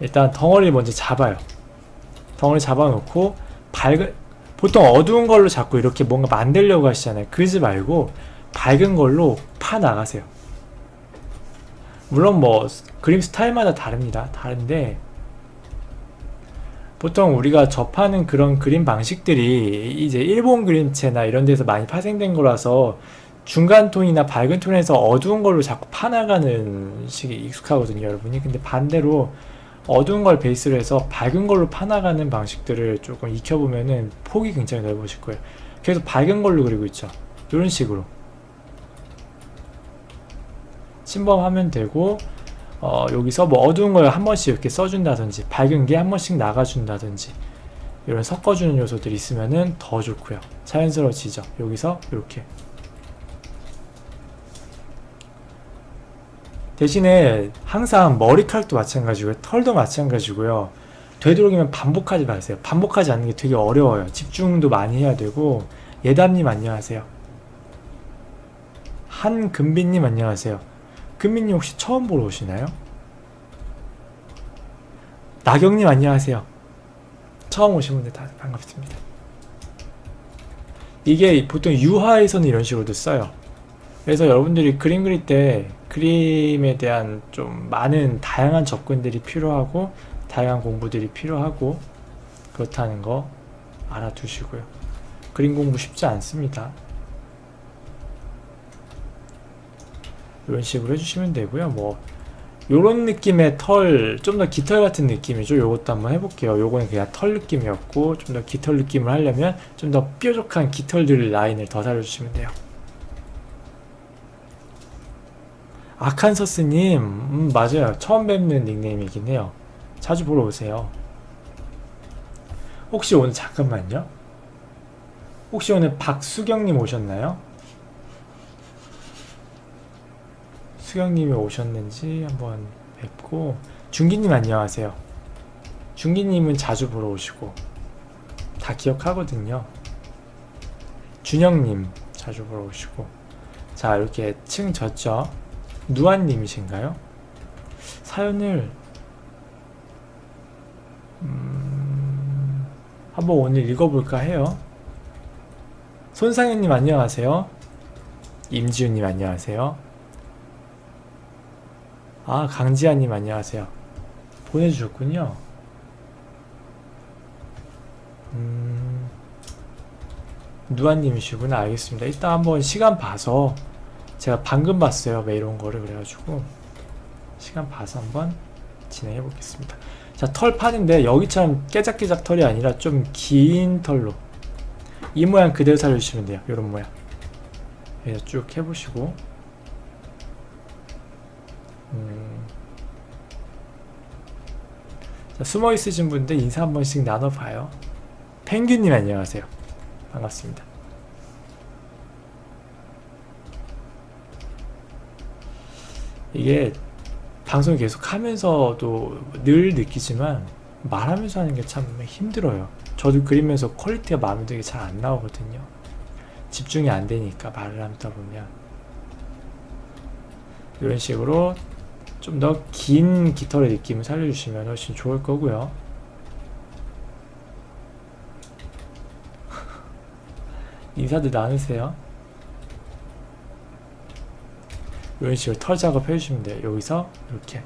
일단 덩어리를 먼저 잡아요. 덩어리 잡아놓고 밝은 보통 어두운 걸로 자꾸 이렇게 뭔가 만들려고 하시잖아요. 그러지 말고 밝은 걸로 파 나가세요. 물론 뭐 그림 스타일마다 다릅니다. 다른데 보통 우리가 접하는 그런 그림 방식들이 이제 일본 그림체나 이런 데서 많이 파생된 거라서 중간 톤이나 밝은 톤에서 어두운 걸로 자꾸 파나가는 식이 익숙하거든요, 여러분이. 근데 반대로 어두운 걸 베이스로 해서 밝은 걸로 파나가는 방식들을 조금 익혀보면은 폭이 굉장히 넓어질 거예요. 계속 밝은 걸로 그리고 있죠. 이런 식으로. 침범하면 되고, 어, 여기서 뭐 어두운 걸 한 번씩 이렇게 써준다든지, 밝은 게 한 번씩 나가준다든지, 이런 섞어주는 요소들이 있으면은 더 좋고요. 자연스러워지죠. 여기서 이렇게. 대신에 항상 머리카락도 마찬가지고요. 털도 마찬가지고요. 되도록이면 반복하지 마세요. 반복하지 않는 게 되게 어려워요. 집중도 많이 해야 되고 예담님 안녕하세요. 한금빈님 안녕하세요. 금빈님 혹시 처음 보러 오시나요? 나경님 안녕하세요. 처음 오신 분들 다 반갑습니다. 이게 보통 유화에서는 이런 식으로도 써요. 그래서 여러분들이 그림 그릴 때 그림에 대한 좀 많은 다양한 접근들이 필요하고 다양한 공부들이 필요하고 그렇다는 거 알아두시고요. 그림 공부 쉽지 않습니다. 이런 식으로 해주시면 되고요. 뭐 요런 느낌의 털, 좀 더 깃털 같은 느낌이죠. 요것도 한번 해볼게요. 요거는 그냥 털 느낌이었고 좀 더 깃털 느낌을 하려면 좀 더 뾰족한 깃털들 라인을 더 살려주시면 돼요. 아칸서스님, 음, 맞아요. 처음 뵙는 닉네임이긴 해요. 자주 보러 오세요. 혹시 오늘 잠깐만요. 혹시 오늘 박수경님 오셨나요? 수경님이 오셨는지 한번 뵙고 중기님 안녕하세요. 중기님은 자주 보러 오시고 다 기억하거든요. 준영님 자주 보러 오시고 자 이렇게 층 졌죠. 누아님이신가요? 사연을 음, 한번 오늘 읽어볼까 해요. 손상현님 안녕하세요. 임지훈님 안녕하세요. 아 강지아님 안녕하세요. 보내주셨군요. 음, 누아님이시구나 알겠습니다. 이따 한번 시간 봐서 제가 방금 봤어요. 메일 온 거를 그래가지고. 시간 봐서 한번 진행해 보겠습니다. 자털 파는데 여기처럼 깨작깨작 털이 아니라 좀 긴 털로. 이 모양 그대로 살려주시면 돼요. 요런 모양. 그래서 쭉 해보시고. 음. 자, 숨어 있으신 분들 인사 한 번씩 나눠봐요. 펭귄님 안녕하세요. 반갑습니다 이게 방송 계속 하면서도 늘 느끼지만 말하면서 하는 게 참 힘들어요. 저도 그리면서 퀄리티가 마음에 들게 잘 안 나오거든요. 집중이 안 되니까 말을 하다 보면 이런 식으로 좀 더 긴 깃털의 느낌을 살려주시면 훨씬 좋을 거고요. 인사들 나누세요. 이런 식으로 털 작업 해 주시면 돼요. 여기서 이렇게